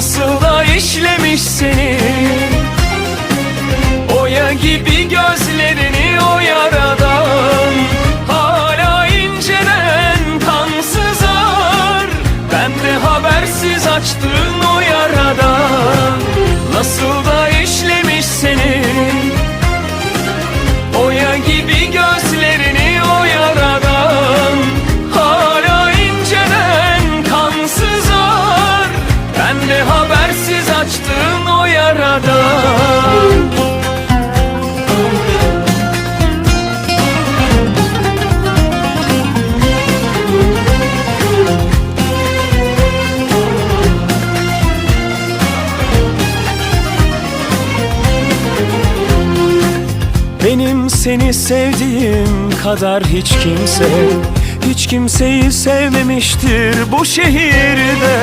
Nasıl da işlemiş seni? Oya gibi gözlerini o yaradan. Hala inceden kan sızar Ben de habersiz açtığın o yaradan. Nasıl da işlemiş seni? Oya gibi gözlerini Seni sevdiğim kadar hiç kimse Hiç kimseyi sevmemiştir bu şehirde